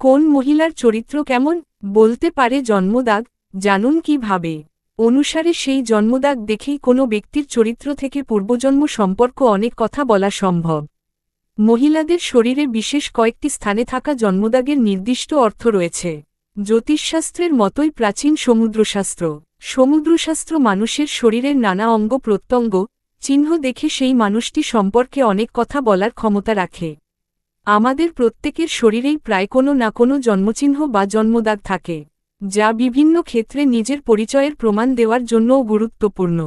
কোন মহিলার চরিত্র কেমন, বলতে পারে জন্মদাগ, জানুন কীভাবে। অনুসারে সেই জন্মদাগ দেখেই কোনো ব্যক্তির চরিত্র থেকে পূর্বজন্ম সম্পর্ক অনেক কথা বলা সম্ভব। মহিলাদের শরীরে বিশেষ কয়েকটি স্থানে থাকা জন্মদাগের নির্দিষ্ট অর্থ রয়েছে। জ্যোতিষশাস্ত্রের মতোই প্রাচীন সমুদ্রশাস্ত্র। সমুদ্রশাস্ত্র মানুষের শরীরের নানা অঙ্গ প্রত্যঙ্গ, চিহ্ন দেখে সেই মানুষটি সম্পর্কে অনেক কথা বলার ক্ষমতা রাখে। আমাদের প্রত্যেকের শরীরেই প্রায় কোনো না কোনো জন্মচিহ্ন বা জন্মদাগ থাকে, যা বিভিন্ন ক্ষেত্রে নিজের পরিচয়ের প্রমাণ দেওয়ার জন্যও গুরুত্বপূর্ণ।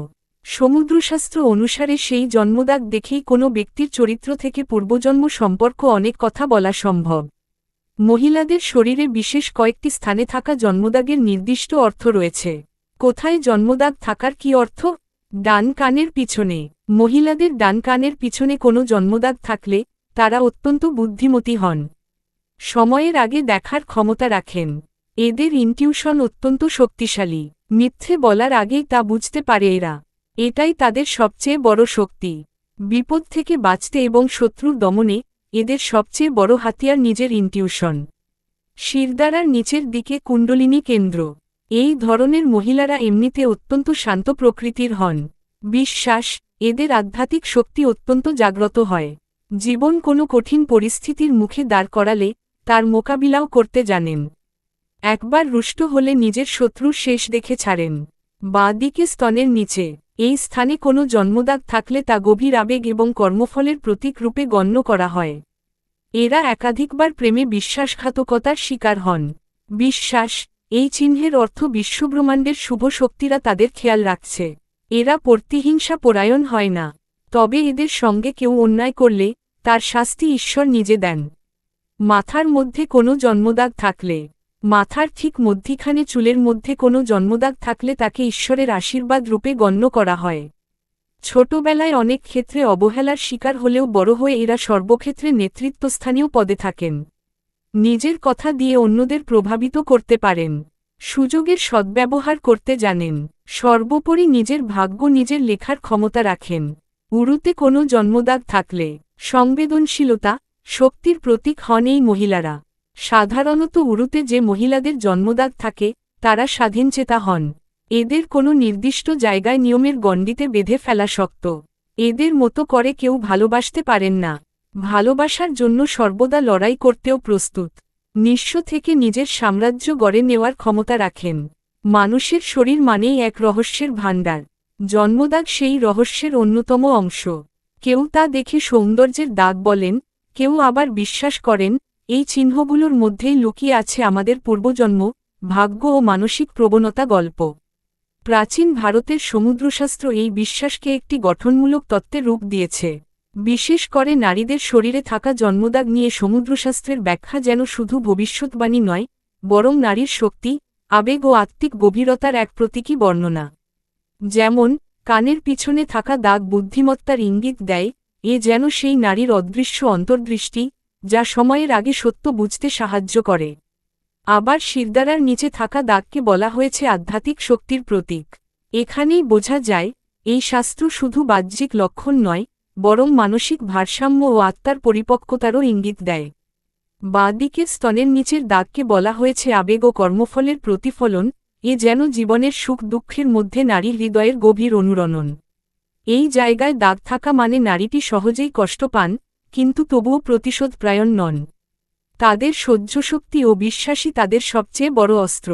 সমুদ্রশাস্ত্র অনুসারে সেই জন্মদাগ দেখেই কোনো ব্যক্তির চরিত্র থেকে পূর্বজন্ম সম্পর্ক অনেক কথা বলা সম্ভব। মহিলাদের শরীরে বিশেষ কয়েকটি স্থানে থাকা জন্মদাগের নির্দিষ্ট অর্থ রয়েছে। কোথায় জন্মদাগ থাকার কি অর্থ? ডান কানের পিছনে। মহিলাদের ডান কানের পিছনে কোনো জন্মদাগ থাকলে তারা অত্যন্ত বুদ্ধিমতী হন। সময়ের আগে দেখার ক্ষমতা রাখেন। এদের ইনটিউশন অত্যন্ত শক্তিশালী। মিথ্যে বলার আগেই তা বুঝতে পারে এরা। এটাই তাদের সবচেয়ে বড় শক্তি। বিপদ থেকে বাঁচতে এবং শত্রুর দমনে এদের সবচেয়ে বড় হাতিয়ার নিজের ইনটিউশন। শিরদারার নিচের দিকে কুণ্ডলিনী কেন্দ্র। এই ধরনের মহিলারা এমনিতে অত্যন্ত শান্ত প্রকৃতির হন। বিশ্বাস, এদের আধ্যাত্মিক শক্তি অত্যন্ত জাগ্রত হয়। জীবন কোনো কঠিন পরিস্থিতির মুখে দাঁড় করালে তার মোকাবিলাও করতে জানেন। একবার রুষ্ট হলে নিজের শত্রুর শেষ দেখে ছাড়েন। বাঁ দিকে স্তনের নিচে, এই স্থানে কোনো জন্মদাগ থাকলে তা গভীর আবেগ এবং কর্মফলের প্রতীক রূপে গণ্য করা হয়। এরা একাধিকবার প্রেমে বিশ্বাসঘাতকতার শিকার হন। বিশ্বাস, এই চিহ্নের অর্থ বিশ্বব্রহ্মাণ্ডের শুভ শক্তিরা তাদের খেয়াল রাখছে। এরা প্রতিহিংসা পরায়ণ হয় না। তবে এদের সঙ্গে কেউ অন্যায় করলে, তার শাস্তি ঈশ্বর নিজে দেন। মাথার মধ্যে কোনো জন্মদাগ থাকলে, মাথার ঠিক মধ্যিখানে চুলের মধ্যে কোনো জন্মদাগ থাকলে তাকে ঈশ্বরের আশীর্বাদ রূপে গণ্য করা হয়। ছোটবেলায় অনেক ক্ষেত্রে অবহেলার শিকার হলেও বড় হয়ে এরা সর্বক্ষেত্রে নেতৃত্বস্থানীয় পদে থাকেন। নিজের কথা দিয়ে অন্যদের প্রভাবিত করতে পারেন। সুযোগের সদ্ব্যবহার করতে জানেন। সর্বোপরি নিজের ভাগ্য নিজের লেখার ক্ষমতা রাখেন। উরুতে কোনো জন্মদাগ থাকলে, সংবেদনশীলতা, শক্তির প্রতীক হন এই মহিলারা। সাধারণত উরুতে যে মহিলাদের জন্মদাগ থাকে, তারা স্বাধীনচেতা হন। এদের কোনো নির্দিষ্ট জায়গায় নিয়মের গণ্ডিতে বেঁধে ফেলা শক্ত। এদের মতো করে কেউ ভালোবাসতে পারেন না। ভালোবাসার জন্য সর্বদা লড়াই করতেও প্রস্তুত। নিঃস্ব থেকে নিজের সাম্রাজ্য গড়ে নেওয়ার ক্ষমতা রাখেন। মানুষের শরীর মানেই এক রহস্যের ভাণ্ডার। জন্মদাগ সেই রহস্যের অন্যতম অংশ। কেউ তা দেখে সৌন্দর্যের দাগ বলেন, কেউ আবার বিশ্বাস করেন, এই চিহ্নগুলোর মধ্যেই লুকিয়ে আছে আমাদের পূর্বজন্ম, ভাগ্য ও মানসিক প্রবণতা গল্প। প্রাচীন ভারতের সমুদ্রশাস্ত্র এই বিশ্বাসকে একটি গঠনমূলক তত্ত্বের রূপ দিয়েছে। বিশেষ করে নারীদের শরীরে থাকা জন্মদাগ নিয়ে সমুদ্রশাস্ত্রের ব্যাখ্যা যেন শুধু ভবিষ্যৎবাণী নয়, বরং নারীর শক্তি, আবেগ ও আত্মিক গভীরতার এক প্রতীকী বর্ণনা। যেমন, কানের পিছনে থাকা দাগ বুদ্ধিমত্তার ইঙ্গিত দেয়, এ যেন সেই নারীর অদৃশ্য অন্তর্দৃষ্টি, যা সময়ের আগে সত্য বুঝতে সাহায্য করে। আবার শিরদারার নিচে থাকা দাগকে বলা হয়েছে আধ্যাত্মিক শক্তির প্রতীক। এখানেই বোঝা যায়, এই শাস্ত্র শুধু বাহ্যিক লক্ষণ নয়, বরং মানসিক ভারসাম্য ও আত্মার পরিপক্কতারও ইঙ্গিত দেয়। বাঁ দিকের স্তনের নিচের দাগকে বলা হয়েছে আবেগ ও কর্মফলের প্রতিফলন এ যেন জীবনের সুখ দুঃখের মধ্যে নারী হৃদয়ের গভীর অনুরণন। এই জায়গায় দাগ থাকা মানে নারীটি সহজেই কষ্ট পান, কিন্তু তবুও প্রতিশোধ প্রায়ণ নন। তাদের সহ্যশক্তি ও বিশ্বাসী তাদের সবচেয়ে বড় অস্ত্র।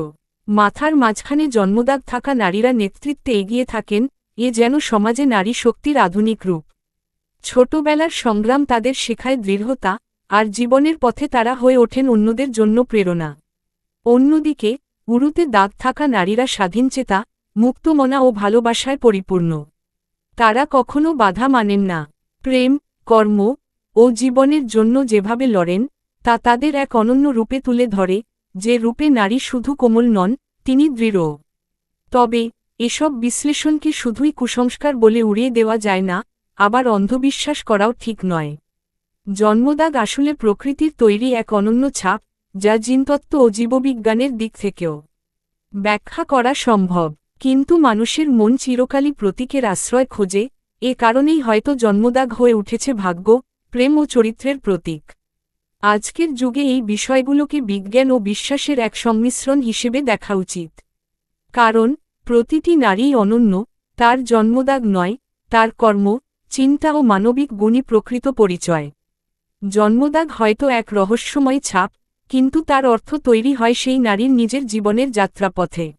মাথার মাঝখানে জন্মদাগ থাকা নারীরা নেতৃত্বে এগিয়ে থাকেন, এ যেন সমাজে নারী শক্তির আধুনিক রূপ। ছোটবেলার সংগ্রাম তাদের শেখায় দৃঢ়তা, আর জীবনের পথে তারা হয়ে ওঠেন অন্যদের জন্য প্রেরণা। অন্যদিকে উরুতে দাগ থাকা নারীরা স্বাধীনচেতা মুক্তমনা ও ভালোবাসায় পরিপূর্ণ। তারা কখনো বাধা মানেন না। প্রেম, কর্ম ও জীবনের জন্য যেভাবে লড়েন, তা তাদের এক অনন্য রূপে তুলে ধরে, যে রূপে নারী শুধু কোমল নন, তিনি দৃঢ়। তবে, এসব বিশ্লেষণকে শুধুই কুসংস্কার বলে উড়িয়ে দেওয়া যায় না, আবার অন্ধবিশ্বাস করাও ঠিক নয়। জন্মদাগ আসলে প্রকৃতির তৈরি এক অনন্য ছাপ যা জিনতত্ত্ব ও জীববিজ্ঞানের দিক থেকেও ব্যাখ্যা করা সম্ভব। কিন্তু মানুষের মন চিরকালই প্রতীকের আশ্রয় খোঁজে, এ কারণেই হয়তো জন্মদাগ হয়ে উঠেছে ভাগ্য, প্রেম ও চরিত্রের প্রতীক। আজকের যুগে এই বিষয়গুলোকে বিজ্ঞান ও বিশ্বাসের এক সংমিশ্রণ হিসেবে দেখা উচিত। কারণ, প্রতিটি নারীই অনন্য, তার জন্মদাগ নয়, তার কর্ম, চিন্তা ও মানবিক গুণী প্রকৃত পরিচয়। জন্মদাগ হয়তো এক রহস্যময় ছাপ কিন্তু তার অর্থ তৈরি হয় সেই নারীর নিজের জীবনের যাত্রাপথে।